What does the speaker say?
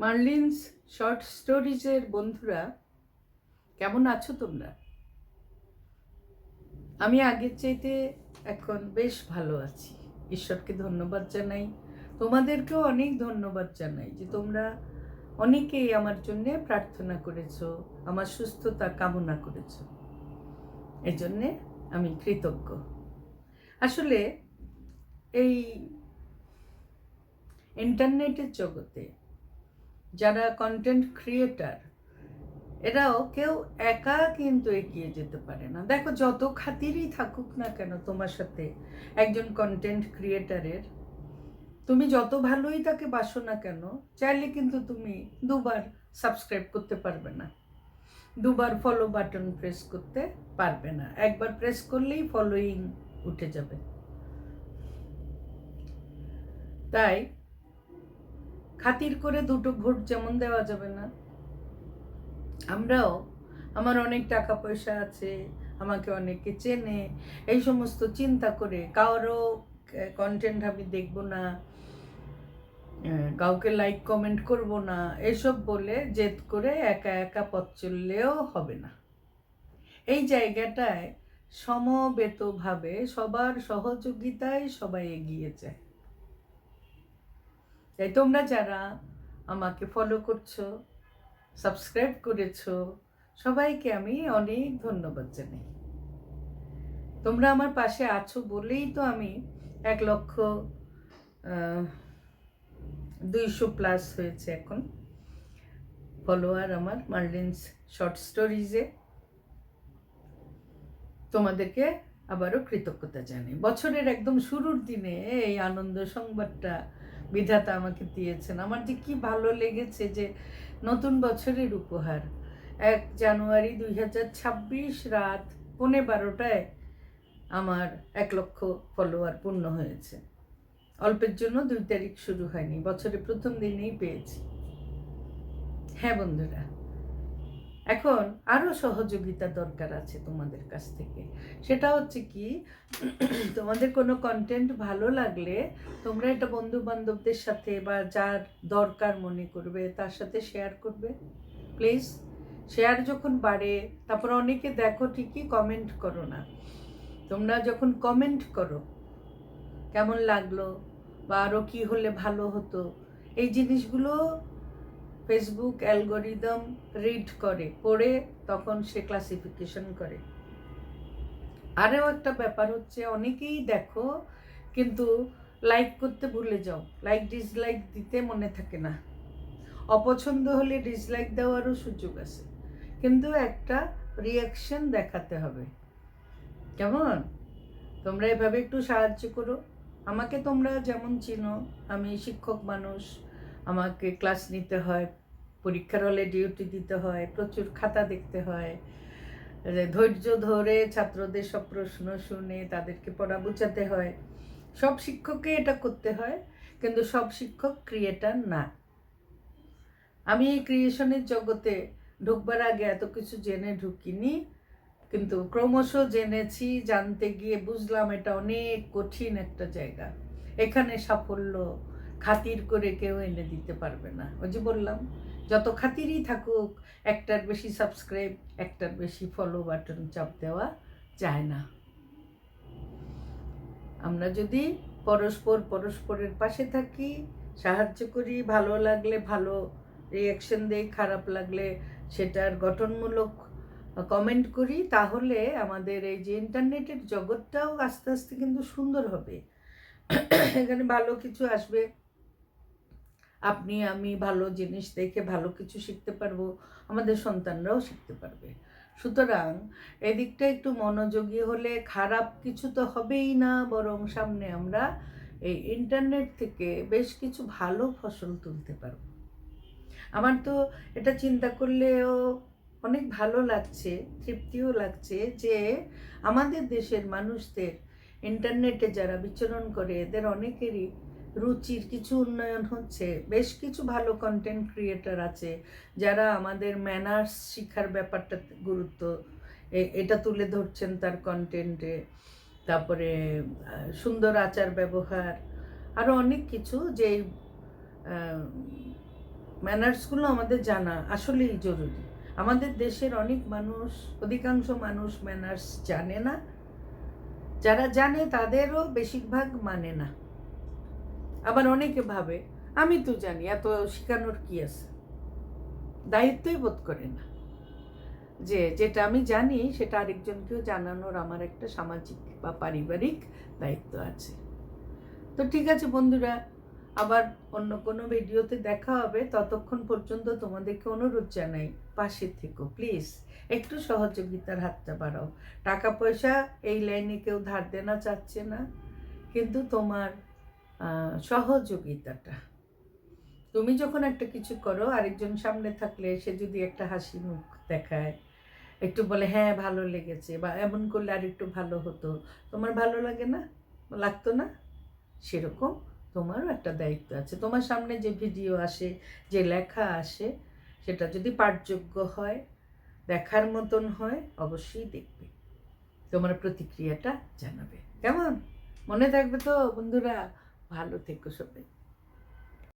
মার্লিনস short স্টোরিজের বন্ধুরা, কেমন আছো তোমরা? আমি আগের চাইতে এখন বেশ ভালো আছি। ঈশ্বরকে ধন্যবাদ জানাই। তোমাদেরকেও অনেক ধন্যবাদ জানাই যে তোমরা অনেকেই আমার জন্য প্রার্থনা করেছ, আমার সুস্থতা কামনা করেছ। এই জন্যে আমি কৃতজ্ঞ। আসলে এই ইন্টারনেটের জগতে যারা কন্টেন্ট ক্রিয়েটার এরাও কেউ একা কিন্তু এগিয়ে যেতে পারে না। দেখো, যত খাতিরই থাকুক না কেন তোমার সাথে একজন কন্টেন্ট ক্রিয়েটারের তুমি যত ভালোই তাকে বাসো না কেন, চাইলে কিন্তু তুমি দুবার সাবস্ক্রাইব করতে পারবে না। দুবার ফলো বাটন প্রেস করতে পারবে না। একবার প্রেস করলেই ফলোয়িং উঠে যাবে। তাই খাতির করে দুটো ভোট যেমন দেওয়া যাবে না। আমরাও, আমার অনেক টাকা পয়সা আছে, আমাকে অনেকে চেনে, এই সমস্ত চিন্তা করে কারও কন্টেন্ট আমি দেখব না কাউকে লাইক কমেন্ট করব না, এসব বলে জেদ করে একা একা পথ চললেও হবে না। এই জায়গাটায় সমবেতভাবে সবার সহযোগিতায় সবাই এগিয়ে যায়। তাই তোমরা যারা আমাকে ফলো করছ সাবস্ক্রাইব করেছ, সবাইকে আমি অনেক ধন্যবাদ জানাই। তোমরা আমার পাশে আছো বলেই তো আমি এক লক্ষ দুইশো প্লাস হয়েছে এখন ফলোয়ার আমার মার্লিন্স শর্ট স্টোরিজে তোমাদেরকে আবারও কৃতজ্ঞতা জানাই। বছরের একদম শুরুর দিনে এই আনন্দ সংবাদটা বিধাতা আমাকে দিয়েছেন। আমার যে কি ভালো লেগেছে যে নতুন বছরের উপহার। এক জানুয়ারি দুই হাজার ছাব্বিশ রাত পৌনে বারোটায় আমার এক লক্ষ ফলোয়ার পূর্ণ হয়েছে। অল্পের জন্য দুই তারিখ শুরু হয়নি, বছরের প্রথম দিনেই পেয়েছি। হ্যাঁ বন্ধুরা এখন আরও সহযোগিতা দরকার আছে তোমাদের কাছ থেকে। সেটা হচ্ছে কি, তোমাদের কোনো কন্টেন্ট ভালো লাগলে তোমরা এটা বন্ধু বান্ধবদের সাথে বা যার দরকার মনে করবে তার সাথে শেয়ার করবে। প্লিজ শেয়ার যখন বাড়ে, তারপর অনেকে দেখো ঠিকই কমেন্ট করো না। তোমরা যখন কমেন্ট করো, কেমন লাগল বা আরও কী হলে ভালো হতো, এই জিনিসগুলো ফেসবুক অ্যালগোরিদম রিড করে, পড়ে তখন সে ক্লাসিফিকেশন করে। আরও একটা ব্যাপার হচ্ছে, অনেকেই দেখো কিন্তু লাইক করতে ভুলে যাও। লাইক ডিসলাইক দিতে মনে থাকে না। অপছন্দ হলে ডিসলাইক দেওয়ারও সুযোগ আছে। কিন্তু একটা রিয়াকশন দেখাতে হবে। কেমন? তোমরা এভাবে একটু সাহায্য করো। আমাকে তোমরা যেমন চিনো, আমি শিক্ষক মানুষ, আমাকে ক্লাস নিতে হয়। পরীক্ষার হলে ডিউটি দিতে হয়, প্রচুর খাতা দেখতে হয়। ধৈর্য ধরে ছাত্রদের সব প্রশ্ন শুনে তাদেরকে পড়া বোঝাতে হয়। সব শিক্ষককে এটা করতে হয়, কিন্তু সব শিক্ষক ক্রিয়েটার না। আমি এই ক্রিয়েশনের জগতে ঢুকবার আগে এত কিছু জেনে ঢুকিনি, কিন্তু ক্রমশ জেনেছি, জানতে গিয়ে বুঝলাম এটা অনেক কঠিন একটা জায়গা। এখানে সাফল্য খাতির করে কেউ এনে দিতে পারবে না। ওই যে বললাম যত খাতিরই থাকুক, একটার বেশি সাবস্ক্রাইব একটার বেশি ফলো বাটন চাপ দেওয়া যায় না। আমরা যদি পরস্পর পরস্পরের পাশে থাকি, সাহায্য করি, ভালো লাগলে ভালো রিয়াকশন দেই, খারাপ লাগলে সেটার গঠনমূলক কমেন্ট করি, তাহলে আমাদের এই যে ইন্টারনেটের জগৎটাও আস্তে আস্তে কিন্তু সুন্দর হবে। এখানে ভালো কিছু আসবে। আপনি, আমি ভালো জিনিস দেখে ভালো কিছু শিখতে পারব, আমাদের সন্তানরাও শিখতে পারবে। সুতরাং এদিকটা একটু মনোযোগী হলে খারাপ কিছু তো হবেই না, বরং সামনে আমরা এই ইন্টারনেট থেকে বেশ কিছু ভালো ফসল তুলতে পারব। আমার তো এটা চিন্তা করলেও অনেক ভালো লাগছে, তৃপ্তিও লাগছে যে আমাদের দেশের মানুষদের ইন্টারনেটে যারা বিচরণ করে, এদের অনেকেরই রুচির কিছু উন্নয়ন হচ্ছে, বেশ কিছু ভালো কন্টেন্ট ক্রিয়েটার আছে যারা আমাদের ম্যানার্স শিক্ষার ব্যাপারটা গুরুত্ব এটা তুলে ধরছেন তার কন্টেন্টে তারপরে সুন্দর আচার ব্যবহার আরও অনেক কিছু যে ম্যানার্সগুলো আমাদের জানা আসলেই জরুরি। আমাদের দেশের অনেক মানুষ, অধিকাংশ মানুষ ম্যানার্স জানে না। যারা জানে তাদেরও বেশিরভাগ মানে না। আবার অনেকে ভাবে, আমি তো জানি এত শেখানোর কি আছে? দায়িত্বই বোধ করে না। যে যেটা আমি জানি, সেটা আরেকজনকেও জানানোর আমার একটা সামাজিক বা পারিবারিক দায়িত্ব আছে। তো ঠিক আছে বন্ধুরা, আবার অন্য কোনো ভিডিওতে দেখা হবে। ততক্ষণ পর্যন্ত তোমাদেরকে অনুরোধ জানাই, পাশে থেকো, প্লিজ। একটু সহযোগিতার হাতটা বাড়াও। টাকা পয়সা এই লাইনে কেউ ধার দেনা চাচ্ছে না, কিন্তু তোমার সহযোগিতাটা। তুমি যখন একটা কিছু করো, আরেকজন সামনে থাকলে সে যদি একটা হাসি মুখ দেখায়, একটু বলে হ্যাঁ ভালো লেগেছে বা এমন করলে আর একটু ভালো হতো, তোমার ভালো লাগে না? লাগতো না? সেরকম তোমারও একটা দায়িত্ব আছে। তোমার সামনে যে ভিডিও আসে, যে লেখা আসে, সেটা যদি পাঠযোগ্য হয়, দেখার মতন হয়, অবশ্যই দেখবে। তোমার প্রতিক্রিয়াটা জানাবে। কেমন? মনে থাকবে তো, বন্ধুরা? ভালো থেকো সবাই।